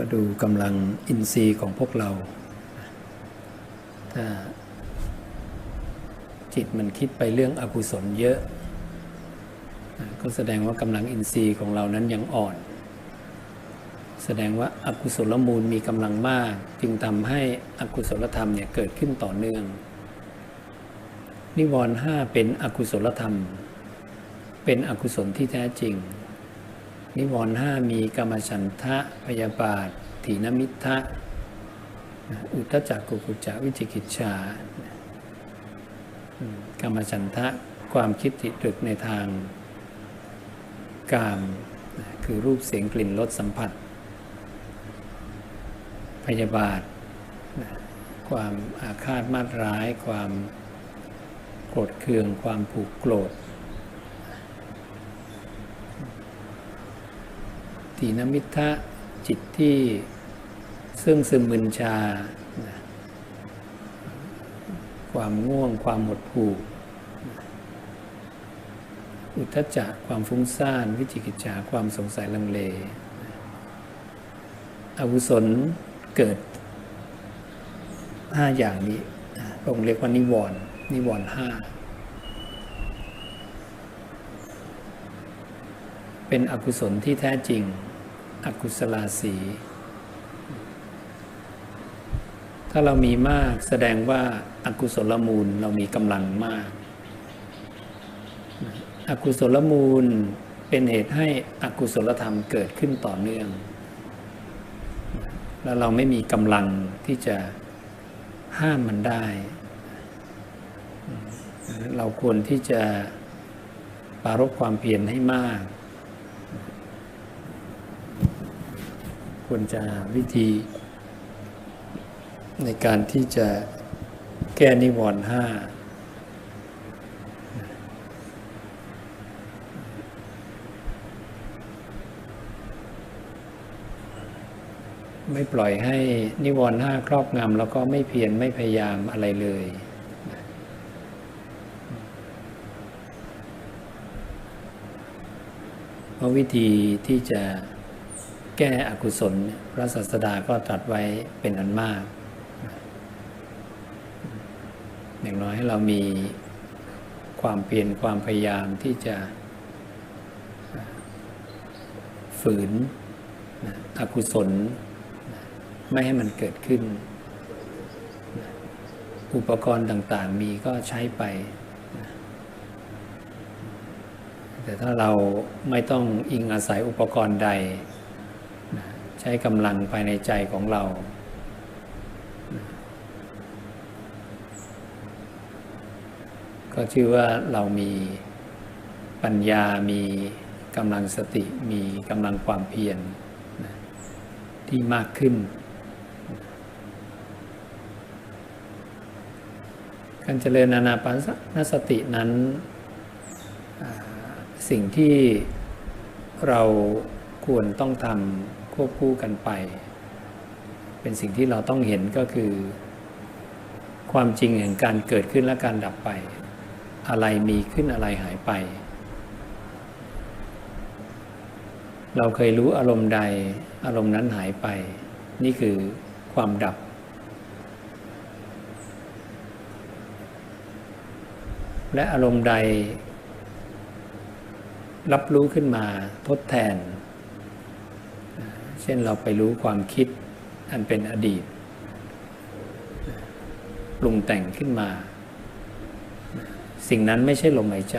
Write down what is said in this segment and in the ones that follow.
ก็ดูกำลังอินทรีย์ของพวกเรา ถ้าจิตมันคิดไปเรื่องอกุศลเยอะ ก็แสดงว่ากำลังอินทรีย์ของเรานั้นยังอ่อน แสดงว่าอากุศลมูลมีกำลังมาก จึงทำให้อกุศลธรรมเนี่ยเกิดขึ้นต่อเนื่อง นิวรณ์ห้าเป็นอกุศลธรรม เป็นอกุศลที่แท้จริง นิวรณ์ห้ามีกรรมฉันทะพยาบาทถีนมิทะอุตจักกุกุจาวิจิกิจฉากรรมฉันทะความคิดติดตรึกในทางกามคือรูปเสียงกลิ่นรสสัมผัส พยาบาท ความอาฆาตมาดร้าย ความโกรธเคือง ความผูกโกรธ ตีนมิทะจิตที่ซึ่งซึมมึนชา ความง่วงความหมดผูกอุทจจะความฟุ้งซ่าน วิจิกิจฉาความสงสัยลังเลอกุศลเกิดห้าอย่างนี้องค์เรียกว่านิวรณ์นิวรณ์ห้าเป็นอกุศลที่แท้จริง อกุศลาสี ถ้าเรามีมากแสดงว่าอากุศลมูลเรามีกำลังมาก อกุศลมูลเป็นเหตุให้อกุศลธรรมเกิดขึ้นต่อเนื่อง แล้วเราไม่มีกำลังที่จะห้ามมันได้ เราควรที่จะปารบความเพียรให้มาก ควรจะวิธี ในการที่จะแก้นิวรณ์ห้าไม่ปล่อยให้นิวรณ์ห้าครอบงำแล้วก็ไม่เพียรไม่พยายามอะไรเลย เพราะวิธีที่จะ แก้อกุศล พระศาสดาก็ตรัสไว้เป็นอันมาก อย่างน้อยให้เรามีความเพียรความพยายามที่จะ ฝืนอกุศล ไม่ให้มันเกิดขึ้น อุปกรณ์ต่างๆมีก็ใช้ไป แต่ถ้าเราไม่ต้องอิงอาศัยอุปกรณ์ใด ช้กำลังภายในใจของเรา ก็ชื่อว่าเรามีปัญญามีกำลังสติมีกำลังความเพียรที่มากขึ้นการเจริญอานาปานสตินั้นสิ่งที่เราควรต้องทำ ควบคู่กันไป เป็นสิ่งที่เราต้องเห็นก็คือ ความจริงแห่งการเกิดขึ้นและการดับไป อะไรมีขึ้นอะไรหายไป เราเคยรู้อารมณ์ใดอารมณ์นั้นหายไป นี่คือความดับและอารมณ์ใด รับรู้ขึ้นมาทดแทน เช่นเราไปรู้ความคิดอันเป็นอดีตปรุงแต่งขึ้นมา สิ่งนั้นไม่ใช่ลมหายใจ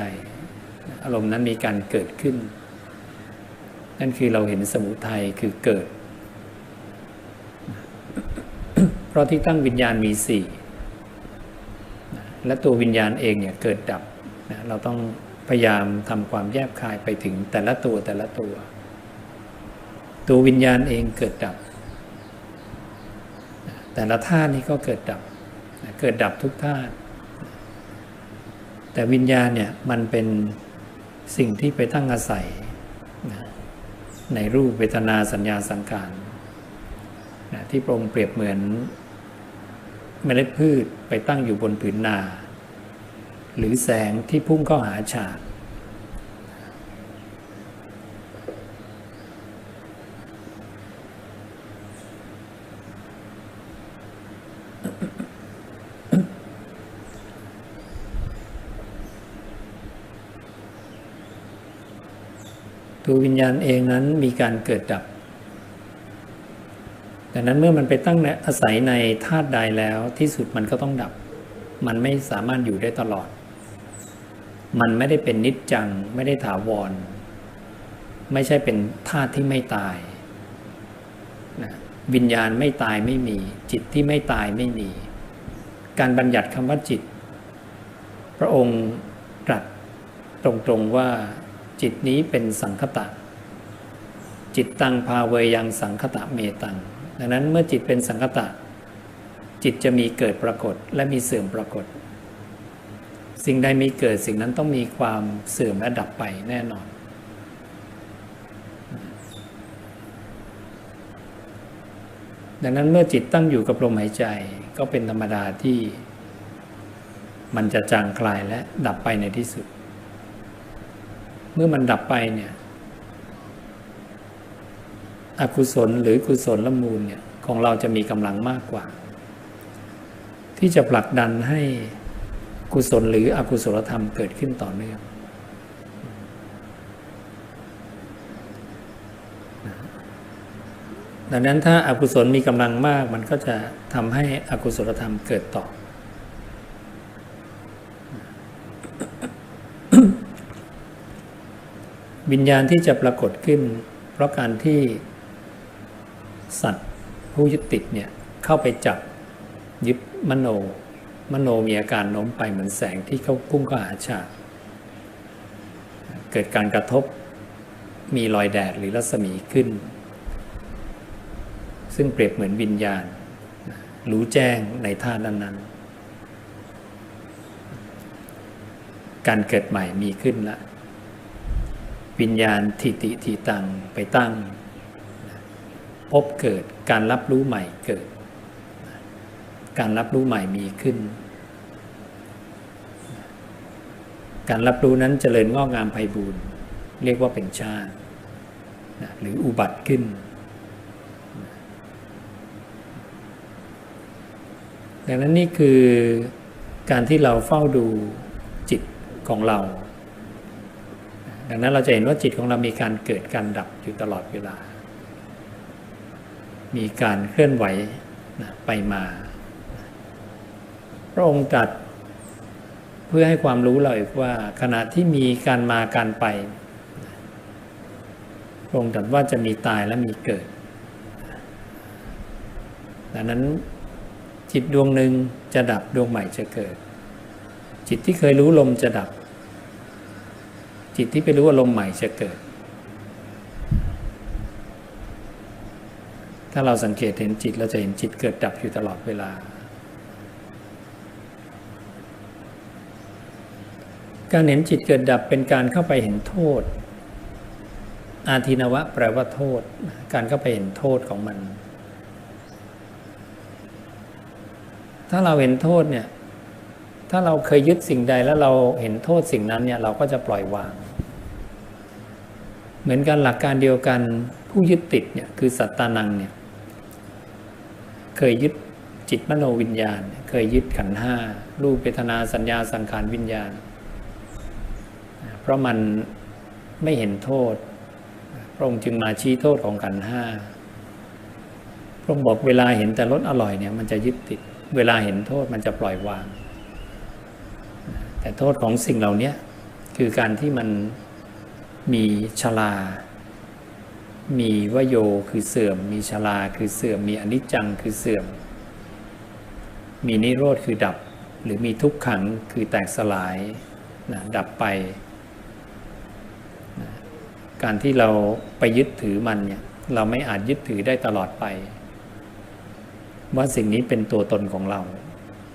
อารมณ์นั้นมีการเกิดขึ้น นั่นคือเราเห็นสมุทัยคือเกิด เพราะที่ตั้งวิญญาณมีสี่และตัววิญญาณเองเนี่ยเกิดดับ เราต้องพยายามทำความแยบคายไปถึงแต่ละตัวแต่ละตัวตัวัววิญญาณเองเกิดดับ แต่ละธาตุนี้ก็เกิดดับ เกิดดับทุกธาตุแต่วิญญาณเนี่ยมันเป็นสิ่งที่ไปตั้งอาศัย ในรูปเวทนาสัญญาสังขารที่พระองค์เปรียบเหมือนเมล็ดพืชไปตั้งอยู่บนผืนนา หรือแสงที่พุ่งเข้าหาฉาก ตัววิญญาณเองนั้นมีการเกิดดับดังนั้นเมื่อมันไปตั้งอาศัยในธาตุใดแล้วที่สุดมันก็ต้องดับ มันไม่สามารถอยู่ได้ตลอด มันไม่ได้เป็นนิจจัง ไม่ได้ถาวร ไม่ใช่เป็นธาตุที่ไม่ตายนะวิญญาณไม่ตายไม่มี จิตที่ไม่ตายไม่มี การบัญญัติคำว่าจิต พระองค์ตรัสตรงๆว่า จิตนี้เป็นสังคตะ จิตตังพาเวยังสังคตะเมตัง ดังนั้นเมื่อจิตเป็นสังคตะ จิตจะมีเกิดปรากฏและมีเสื่อมปรากฏ สิ่งใดมีเกิดสิ่งนั้นต้องมีความเสื่อมและดับไปแน่นอน ดังนั้นเมื่อจิตตั้งอยู่กับลมหายใจก็เป็นธรรมดาที่มันจะจางคลายและดับไปในที่สุด มื่อมันดับไปเนี่ยอกุศลหรือกุศลละมูลเนี่ยของเราจะมีกำลังมากกว่า ที่จะผลักดันให้กุศลหรืออกุศลธรรมเกิดขึ้นต่อเนื่องดังนั้นถ้าอากุศลมีกำลังมาก มันก็จะทำให้อกุศลธรรมเกิดต่อ วิญญาณที่จะปรากฏขึ้น เพราะการที่สัตว์ผู้ยึดติดเนี่ยเข้าไปจับยึดมโน มโนมีอาการโน้มไปเหมือนแสงที่เขาพุ่งเข้าหาฉากเกิดการกระทบมีรอยแดดหรือรัศมีขึ้น ซึ่งเปรียบเหมือนวิญญาณ รู้แจ้งในท่านั้นๆ การเกิดใหม่มีขึ้นละ วิญญาณทิติทิตังไปตั้ง พบเกิดการรับรู้ใหม่เกิด การรับรู้ใหม่มีขึ้น การรับรู้นั้นเจริญงอกงามไพบูรณ์เรียกว่าเป็นชาติหรืออุบัติขึ้นดังนั้นนี่คือการที่เราเฝ้าดูจิตของเรา ดังนั้นเราจะเห็นว่าจิตของเรามีการเกิดการดับอยู่ตลอดเวลา มีการเคลื่อนไหวนะไปมา พระองค์ตรัสเพื่อให้ความรู้เราอีกว่าขณะที่มีการมาการไป พระองค์ตรัสว่าจะมีตายและมีเกิด ดังนั้นจิตดวงหนึ่งจะดับดวงใหม่จะเกิด จิตที่เคยรู้ลมจะดับ จิตที่ไปรู้อารมณ์ใหม่จะเกิด ถ้าเราสังเกตเห็นจิตเราจะเห็นจิตเกิดดับอยู่ตลอดเวลา การเห็นจิตเกิดดับเป็นการเข้าไปเห็นโทษ อาทินวะแปลว่าโทษ การเข้าไปเห็นโทษของมัน ถ้าเราเห็นโทษเนี่ย ถ้าเราเคยยึดสิ่งใดแล้วเราเห็นโทษสิ่งนั้นเนี่ยเราก็จะปล่อยวาง เหมือนกันหลักการเดียวกันผู้ยึดติดเนี่ยคือสัตตานังเนี่ยเคยยึดจิตมโนวิญญาณ เคยยึดขันห้ารูปเวทนาสัญญาสังขารวิญญาณ เพราะมันไม่เห็นโทษ พระองค์จึงมาชี้โทษของขันห้าพระองค์บอกเวลาเห็นแต่รสอร่อยเนี่ยมันจะยึดติด เวลาเห็นโทษมันจะปล่อยวาง แต่โทษของสิ่งเหล่านี้คือการที่มันมีชลา มีวโยคือเสื่อม มีชราคือเสื่อม มีอนิจจังคือเสื่อม มีนิโรธคือดับ หรือมีทุกขังคือแตกสลายนะดับไปนะการที่เราไปยึดถือมันเนี่ยเราไม่อาจยึดถือได้ตลอดไป ว่าสิ่งนี้เป็นตัวตนของเรา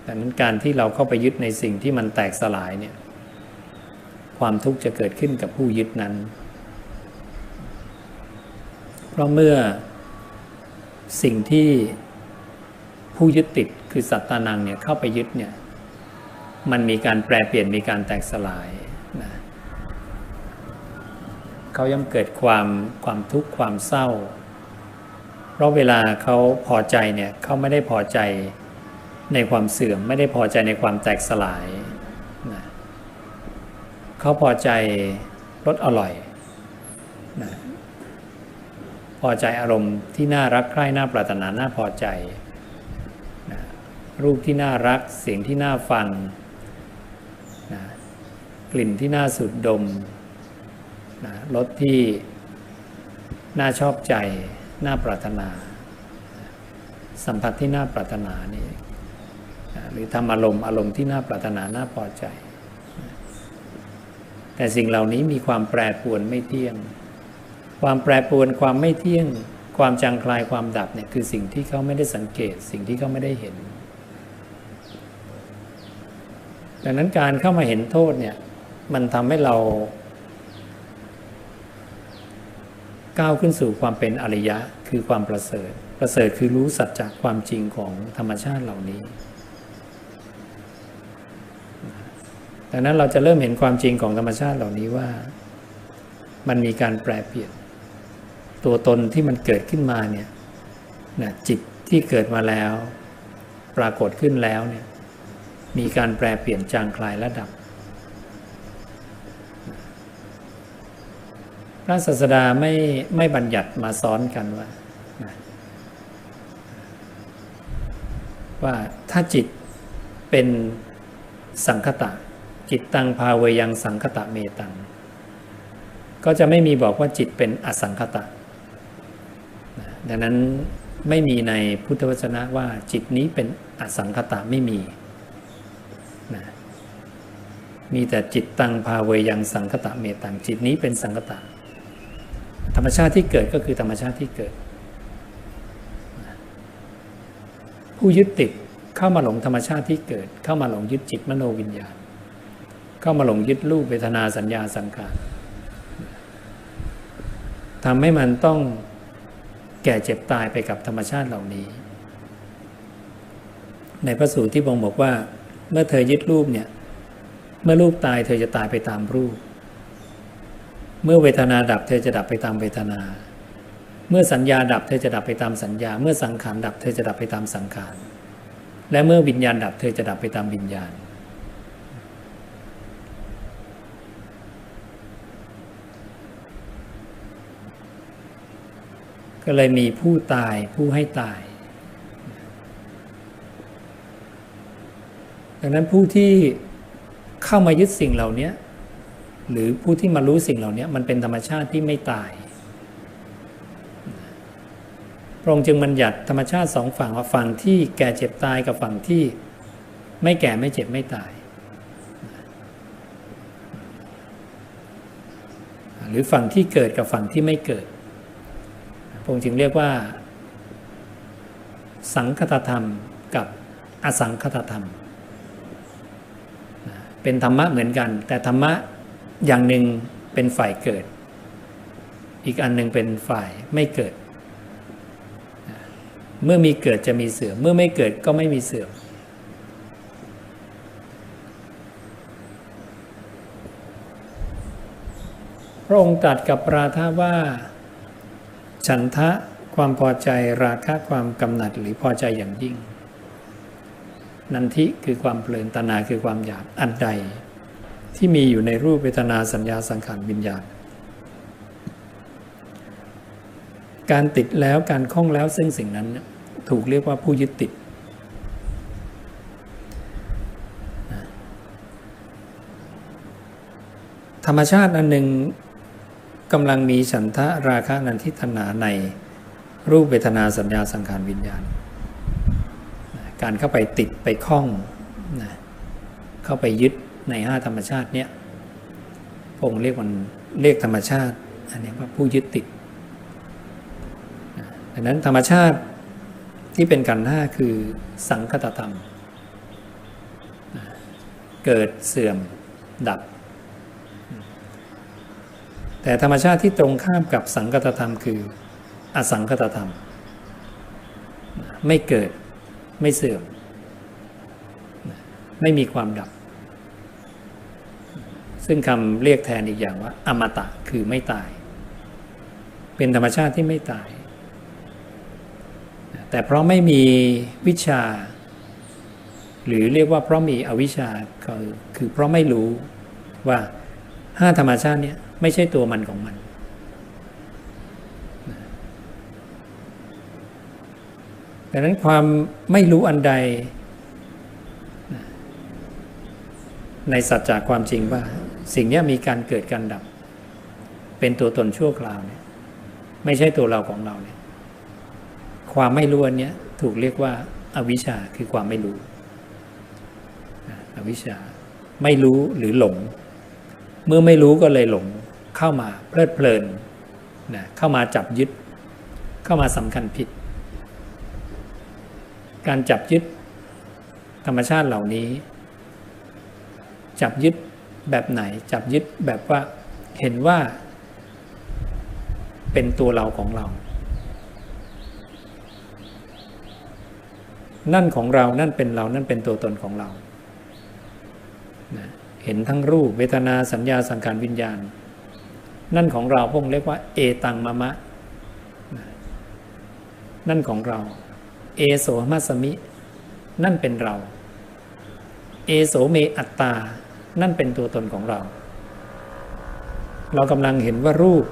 ดังนั้นการที่เราเข้าไปยึดในสิ่งที่มันแตกสลายเนี่ย ความทุกข์จะเกิดขึ้นกับผู้ยึดนั้น เพราะเมื่อสิ่งที่ผู้ยึดติดคือสัตตานังเนี่ยเข้าไปยึดเนี่ย มันมีการแปรเปลี่ยนมีการแตกสลายนะเขายังเกิดความความทุกข์ความเศร้า เพราะเวลาเขาพอใจเนี่ยเขาไม่ได้พอใจ ในความเสื่อมไม่ได้พอใจในความแตกสลายนะเขาพอใจรสอร่อยนะพอใจอารมณ์ที่น่ารักใคร่น่าปรารถนาน่าพอใจนะรูปที่น่ารักเสียงที่น่าฟังนะกลิ่นที่น่าสูดดมนะรสที่น่าชอบใจ น่าปรารถนา สัมผัสที่น่าปรารถนานี่ หรือทำอารมณ์อารมณ์ที่น่าปรารถนาน่าพอใจ แต่สิ่งเหล่านี้มีความแปรปรวนไม่เที่ยง ความแปรปรวนความไม่เที่ยง ความจางคลายความดับเนี่ยคือสิ่งที่เขาไม่ได้สังเกต สิ่งที่เขาไม่ได้เห็น ดังนั้นการเข้ามาเห็นโทษเนี่ยมันทำให้เรา ก้าวขึ้นสู่ความเป็นอริยะคือความประเสริฐประเสริฐคือรู้สัจจะความจริงของธรรมชาติเหล่านี้ ดังนั้นเราจะเริ่มเห็นความจริงของธรรมชาติเหล่านี้ว่า มันมีการแปรเปลี่ยน ตัวตนที่มันเกิดขึ้นมาเนี่ยนะจิตที่เกิดมาแล้ว ปรากฏขึ้นแล้วเนี่ยมีการแปรเปลี่ยนจางคลายระดับ พระศาสดาไม่ไม่บัญญัติมาซ้อนกันว่าว่าถ้าจิตเป็นสังคตะ จิตตังภาเวยังสังคตะเมตัง ก็จะไม่มีบอกว่าจิตเป็นอสังคตะ ดังนั้นไม่มีในพุทธวจนะว่าจิตนี้เป็นอสังคตะไม่มีนะมีแต่จิตตังภาเวยังสังคตะเมตังจิตนี้เป็นสังคตะ ธรรมชาติที่เกิดก็คือธรรมชาติที่เกิด ผู้ยึดติดเข้ามาหลงธรรมชาติที่เกิด เข้ามาหลงยึดจิตมโนวิญญาณ เข้ามาหลงยึดรูปเวทนาสัญญาสังขารทำให้มันต้องแก่เจ็บตายไปกับธรรมชาติเหล่านี้ ในพระสูตรที่บงบอกว่า เมื่อเธอยึดรูปเนี่ย เมื่อรูปตายเธอจะตายไปตามรูป เมื่อเวทนาดับเธอจะดับไปตามเวทนา เมื่อสัญญาดับเธอจะดับไปตามสัญญา เมื่อสังขารดับเธอจะดับไปตามสังขาร และเมื่อวิญญาณดับเธอจะดับไปตามวิญญาณ ก็เลยมีผู้ตายผู้ให้ตาย ดังนั้นผู้ที่เข้ามายึดสิ่งเหล่านี้หรือผู้ที่มารู้สิ่งเหล่านี้มันเป็นธรรมชาติที่ไม่ตายพระองค์จึงบัญญัติธรรมชาติสองฝั่งว่าฝั่งที่แก่เจ็บตายกับฝั่งที่ไม่แก่ไม่เจ็บไม่ตาย หรือฝั่งที่เกิดกับฝั่งที่ไม่เกิด พระองจึงเรียกว่า สังคตธรรมกับอสังคตธรรม เป็นธรรมะเหมือนกัน แต่ธรรมะอย่างหนึ่งเป็นฝ่ายเกิด อีกอันหนึ่งเป็นฝ่ายไม่เกิด เมื่อมีเกิดจะมีเสื่อมเมื่อไม่เกิดก็ไม่มีเสื่อมพระองค์ตรัสกับปราธาว่า ฉันทะความพอใจราคะความกำหนัดหรือพอใจอย่างยิ่ง นันทิคือความเพลินตนาคือความอยากอันใด ที่มีอยู่ในรูปเวทนาสัญญาสังขารวิญญาณ การติดแล้วการคล้องแล้วซึ่งสิ่งนั้นถูกเรียกว่าผู้ยึดติด ธรรมชาติอันหนึ่ง กำลังมีฉันทะราคะนันทิฏฐนาในรูปเวทนาสัญญาสังขารวิญญาณ การเข้าไปติดไปคล้องเข้าไปยึดในห้าธรรมชาติเนี้ยพงเรียกมันเรียกธรรมชาติอันนี้ว่าผู้ยึดติดดังนั้นธรรมชาติที่เป็นกันห้าคือสังคตธรรม เกิดเสื่อมดับ แต่ธรรมชาติที่ตรงข้ามกับสังคตธรรมคือ อสังคตธรรม ไม่เกิดไม่เสื่อม ไม่มีความดับ ซึ่งคำเรียกแทนอีกอย่างว่า อมตะคือไม่ตาย เป็นธรรมชาติที่ไม่ตาย แต่เพราะไม่มีวิชา หรือเรียกว่าเพราะมีอวิชชาคือคือเพราะไม่รู้ว่าห้าธรรมชาติเนี้ย ไม่ใช่ตัวมันของมัน ดังนั้นความไม่รู้อันใด ในสัจจะความจริงว่า สิ่งนี้มีการเกิดการดับ เป็นตัวตนชั่วคราวเนี่ยไม่ใช่ตัวเราของเราเนี่ยความไม่รู้อันนี้ถูกเรียกว่าอาวิชชาคือความไม่รู้อวิชชาไม่รู้หรือหลง เมื่อไม่รู้ก็เลยหลง เข้ามาเพลิดเพลินนะเข้ามาจับยึด เข้ามาสำคัญผิด การจับยึดธรรมชาติเหล่านี้ จับยึดแบบไหน จับยึดแบบว่าเห็นว่า เป็นตัวเราของเรา นั่นของเรา นั่นเป็นเรา นั่นเป็นตัวตนของเรานะเห็นทั้งรูปเวทนาสัญญาสังขารวิญญาณ นั่นของเราพวกเรียกว่า เอตังมะมะนะนั่นของเรา เอโสมัสมิ นั่นเป็นเรา เอโสเมอัตตา นั่นเป็นตัวตนของเรา เรากำลังเห็นว่ารูป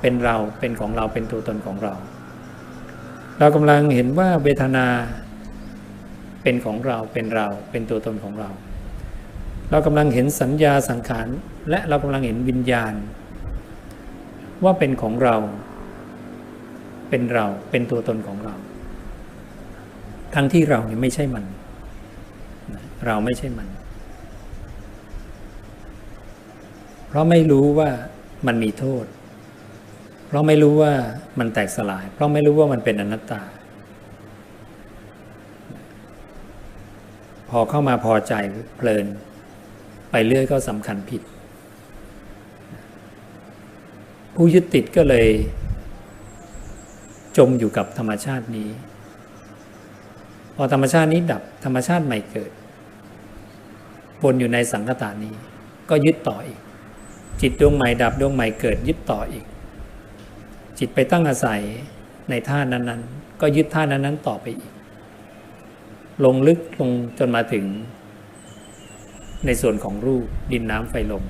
เป็นเราเป็นของเราเป็นตัวตนของเรา เรากำลังเห็นว่าเวทนาเป็นของเราเป็นเราเป็นตัวตนของเรา เรากำลังเห็นสัญญาสังขาร และเรากำลังเห็นวิญญาณ ว่าเป็นของเรา เป็นเราเป็นตัวตนของเรา ทั้งที่เราเนี่ยไม่ใช่มัน เราไม่ใช่มัน เพราะไม่รู้ว่ามันมีโทษ เพราะไม่รู้ว่ามันแตกสลาย เพราะไม่รู้ว่ามันเป็นอนัตตา พอเข้ามาพอใจเพลิน ไปเรื่อยก็สำคัญผิด ผู้ยึดติดก็เลย จมอยู่กับธรรมชาตินี้ พอธรรมชาตินี้ดับธรรมชาติใหม่เกิดวนอยู่ในสังคตานี้ ก็ยึดต่ออีก จิตดวงใหม่ดับดวงใหม่เกิดยึดต่ออีก จิตไปตั้งอาศัยในท่านั้นๆ ก็ยึดท่านั้นๆต่อไปอีก ลงลึกลงจนมาถึง ในส่วนของรูปดินน้ำไฟลม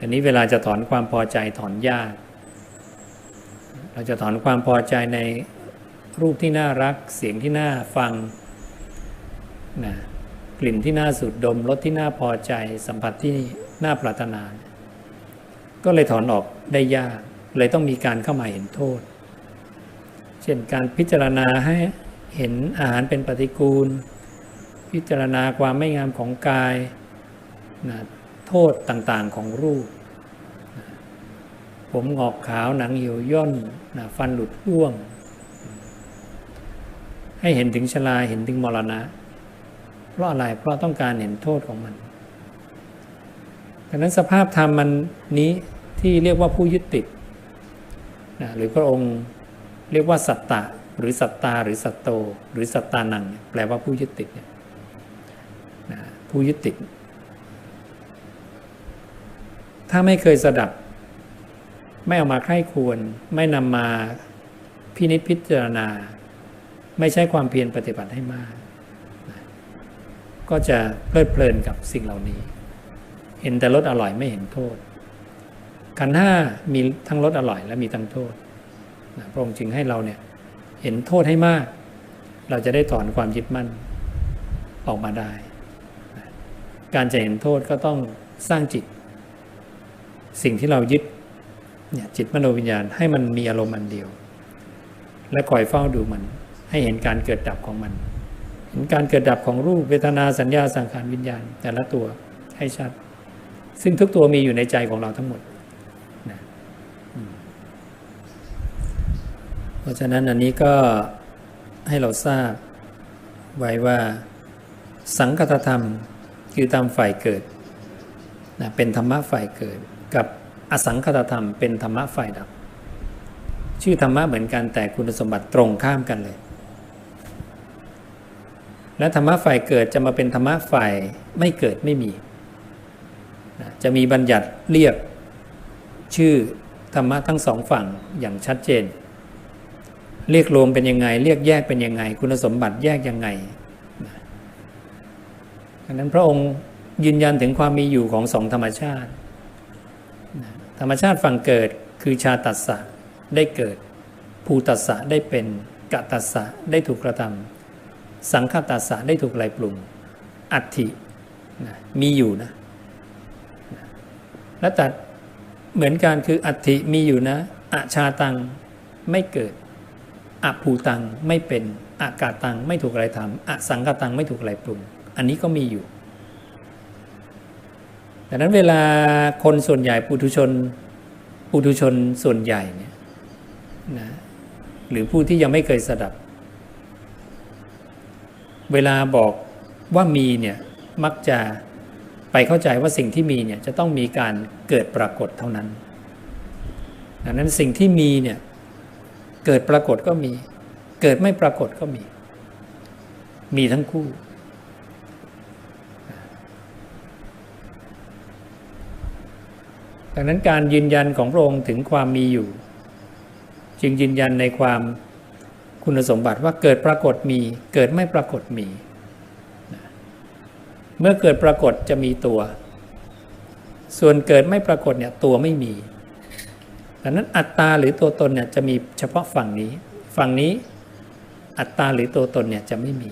อันนี้เวลาจะถอนความพอใจถอนยาก เราจะถอนความพอใจในรูปที่น่ารักเสียงที่น่าฟังนะกลิ่นที่น่าสูดดมรสที่น่าพอใจ สัมผัสที่น่าปรารถนา ก็เลยถอนออกได้ยาก เลยต้องมีการเข้ามาเห็นโทษ เช่นการพิจารณาให้เห็นอาหารเป็นปฏิกูล พิจารณาความไม่งามของกายนะ โทษต่างๆของรูป ผมงอกขาวหนังเหี่ยวย่นนะฟันหลุดร่วง ให้เห็นถึงชลาเห็นถึงมรณะ เพราะอะไรเพราะต้องการเห็นโทษของมันดังนั้นสภาพธรรมมันนี้ที่เรียกว่าผู้ยึดติดนะหรือพระองค์เรียกว่าสัตตะหรือสัตตาหรือสัตโต หรือสัตตานัง แปลว่าผู้ยึดติดเนี่ยผู้ยึดติด ถ้าไม่เคยสดับ ไม่เอามาใคร่ควร ไม่นำมาพินิจพิจารณา ไม่ใช้ความเพียรปฏิบัติให้มาก ก็จะเพลิดเพลินกับสิ่งเหล่านี้ เห็นแต่รสอร่อยไม่เห็นโทษขันห้ามีทั้งรสอร่อยและมีทั้งโทษพระองค์จึงให้เราเนี่ยเห็นโทษให้มาก เราจะได้ถอนความยึดมั่นออกมาได้ การจะเห็นโทษก็ต้องสร้างจิต สิ่งที่เรายึดเนี่ยจิตมโนวิญญาณให้มันมีอารมณ์อันเดียว และคอยเฝ้าดูมัน ให้เห็นการเกิดดับของมัน เห็นการเกิดดับของรูปเวทนาสัญญาสังขารวิญญาณ แต่ละตัวให้ชัด ซึ่งทุกตัวมีอยู่ในใจของเราทั้งหมดเพราะฉะนั้นอันนี้ก็ให้เราทราบไว้ว่าสังคตธรรมคือธรรมฝ่ายเกิดนะเป็นธรรมะฝ่ายเกิด กับอสังคตธรรมเป็นธรรมะฝ่ายดับ ชื่อธรรมะเหมือนกันแต่คุณสมบัติตรงข้ามกันเลย และธรรมะฝ่ายเกิดจะมาเป็นธรรมะฝ่ายไม่เกิดไม่มี จะมีบัญญัติเรียกชื่อธรรมะทั้งสองฝั่งอย่างชัดเจน เรียกรวมเป็นยังไง เรียกแยกเป็นยังไง คุณสมบัติแยกยังไงดังนั้นพระองค์ยืนยันถึงความมีอยู่ของสองธรรมชาติ ธรรมชาติฝั่งเกิดคือชาตัสสะได้เกิด ภูตัสสะได้เป็นกตัสสะได้ถูกกระทำสังขตัสสะได้ถูกไหลปรุง อัตถินะมีอยู่นะแล้วตัดเหมือนกันคืออัตถิมีอยู่นะอาชาตังไม่เกิดอภูตังไม่เป็นอากาตังไม่ถูกอะไรทำอสังกตังไม่ถูกอะไรปรุง อันนี้ก็มีอยู่ ดังนั้นเวลาคนส่วนใหญ่ปุถุชนปุถุชนส่วนใหญ่เนี่ยนะหรือผู้ที่ยังไม่เคยสดับ เวลาบอกว่ามีเนี่ยมักจะไปเข้าใจว่าสิ่งที่มีเนี่ยจะต้องมีการเกิดปรากฏเท่านั้นดังนั้นสิ่งที่มีเนี่ยเกิดปรากฏก็มี เกิดไม่ปรากฏก็มี มีทั้งคู่ ดังนั้นการยืนยันของพระองค์ถึงความมีอยู่ จึงยืนยันในความคุณสมบัติว่าเกิดปรากฏมีเกิดไม่ปรากฏมี เมื่อเกิดปรากฏจะมีตัว ส่วนเกิดไม่ปรากฏเนี่ยตัวไม่มีดังนั้นอัตตาหรือตัวตนเนี่ยจะมีเฉพาะฝั่งนี้ ฝั่งนี้อัตตาหรือตัวตนเนี่ยจะไม่มี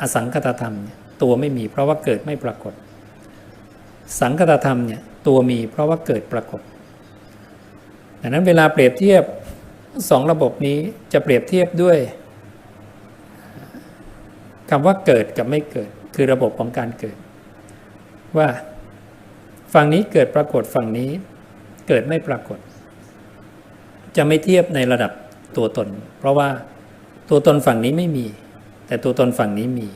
อสังคตธรรมเนี่ยตัวไม่มีเพราะว่าเกิดไม่ปรากฏ สังคตธรรมเนี่ยตัวมีเพราะว่าเกิดปรากฏดังนั้นเวลาเปรียบเทียบสองระบบนี้จะเปรียบเทียบด้วยคำว่าเกิดกับไม่เกิด คือระบบของการเกิด ว่าฝั่งนี้เกิดปรากฏฝั่งนี้เกิดไม่ปรากฏ จะไม่เทียบในระดับตัวตน เพราะว่าตัวตนฝั่งนี้ไม่มี แต่ตัวตนฝั่งนี้มี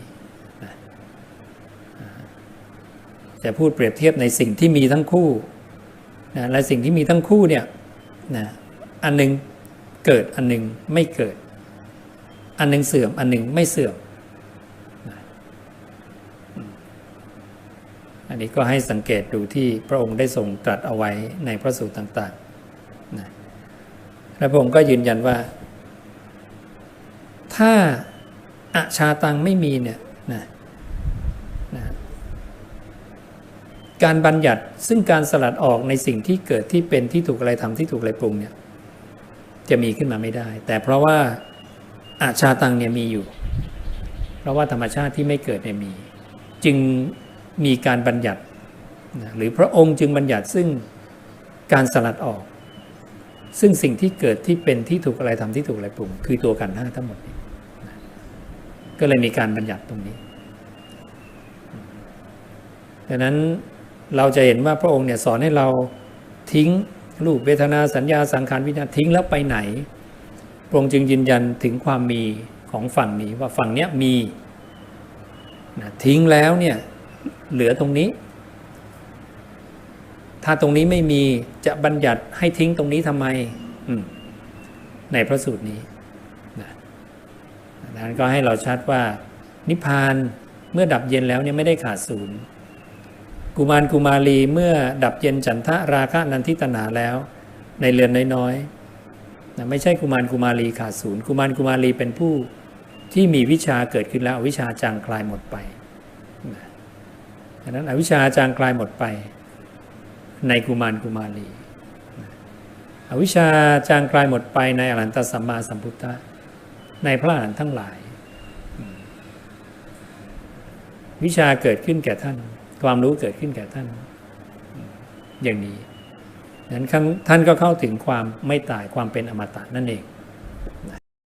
จะพูดเปรียบเทียบในสิ่งที่มีทั้งคู่นะและสิ่งที่มีทั้งคู่เนี่ยนะอันหนึ่งเกิดอันหนึ่งไม่เกิด อันหนึ่งเสื่อมอันหนึ่งไม่เสื่อมอันนี้ก็ให้สังเกตดูที่พระองค์ได้ทรงตรัสเอาไว้ในพระสูตรต่างๆนะและพระองค์ก็ยืนยันว่า ถ้าอาชาตังไม่มีเนี่ยนะนะ การบัญญัติซึ่งการสลัดออกในสิ่งที่เกิดที่เป็นที่ถูกอะไรทำที่ถูกอะไรปรุงเนี่ยจะมีขึ้นมาไม่ได้ แต่เพราะว่าอาชาตังเนี่ยมีอยู่ เพราะว่าธรรมชาติที่ไม่เกิดเนี่ยมี จึงมีการบัญญัติหรือพระองค์จึงบัญญัติซึ่งการสลัดออก ซึ่งสิ่งที่เกิดที่เป็นที่ถูกอะไรทำที่ถูกอะไรปรุง คือตัวกันห้าทั้งหมด ก็เลยมีการบัญญัติตรงนี้ดังนั้น เราจะเห็นว่าพระองค์เนี่ยสอนให้เราทิ้งรูปเวทนาสัญญาสังขารวิญญาณทิ้งแล้วไปไหน พระองค์จึงยืนยันถึงความมีของฝั่งนี้ว่าฝั่งเนี้ยมีทิ้งแล้วเนี่ยเหลือตรงนี้ ถ้าตรงนี้ไม่มีจะบัญญัติให้ทิ้งตรงนี้ทำไมในพระสูตรนี้นะนั้นก็ให้เราชัดว่านิพพานเมื่อดับเย็นแล้วเนี่ยไม่ได้ขาดศูนย์ กุมารกุมารีเมื่อดับเย็นฉันทะราคะนันทิตนาแล้ว ในเรือนน้อยๆนะไม่ใช่กุมารกุมารีขาดศูนย์กุมารกุมารีเป็นผู้ที่มีวิชาเกิดขึ้นแล้ววิชาจางคลายหมดไปดังนั้นอวิชาจางคลายหมดไป ในกุมารกุมารีอวิชชาจางคลายหมดไปในอรหันตสัมมาสัมพุทธะในพระอรหันต์ทั้งหลาย วิชาเกิดขึ้นแก่ท่าน ความรู้เกิดขึ้นแก่ท่าน อย่างนี้นั้นท่านก็เข้าถึงความไม่ตายความเป็นอมตะนั่นเอง